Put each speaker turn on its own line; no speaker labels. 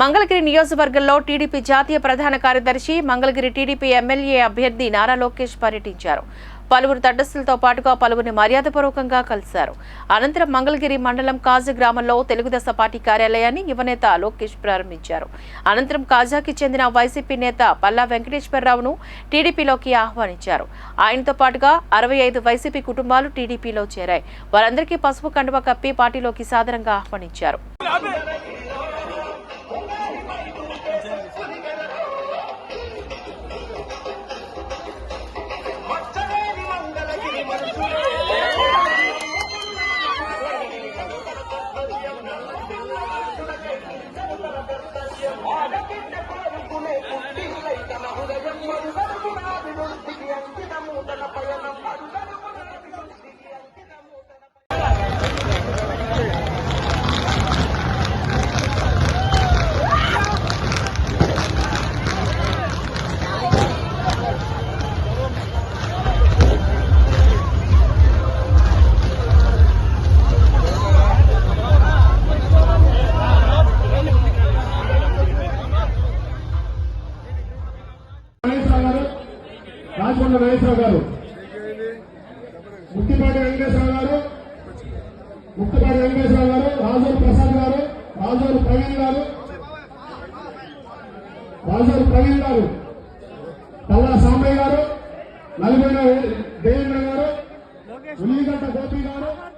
మంగళగిరి నియోజకవర్గంలో టీడీపీ జాతీయ ప్రధాన కార్యదర్శి మంగళగిరి టీడీపీ ఎమ్మెల్యే అభ్యర్థి నారా లోకేష్ పర్యటించారు. పలువురు తటస్థులతో పాటుగా పలువురిని మర్యాదపూర్వకంగా కలిశారు. అనంతరం మంగళగిరి మండలం కాజు గ్రామంలో తెలుగుదేశం పార్టీ కార్యాలయాన్ని యువనేత లోకేష్ ప్రారంభించారు. అనంతరం కాజాకి చెందిన వైసీపీ నేత పల్లా వెంకటేశ్వరరావును టీడీపీలోకి ఆహ్వానించారు. ఆయనతో పాటుగా అరవై ఐదు వైసీపీ కుటుంబాలు టీడీపీలో చేరాయి. వారందరికీ పసుపు కండువ కప్పి పార్టీలోకి సాదరంగా ఆహ్వానించారు.
الله الملك العادل الحكيم రాజకొండ నాగేశ్వరరావు గారు. ముక్తిపాటి వెంకటేశ్వరరావు గారు. ముక్తిపాటి వెంకటేశ్వరరావు గారు. రాజూరు ప్రసాద్ గారు. రాజూరు ప్రవీణ్ గారు. రాజూరు ప్రవీణ్ గారు. పల్లా సాంబయ్య గారు. నలుగురు దేవేంద్ర గారు. ఉల్లిగడ్డ గోపి గారు.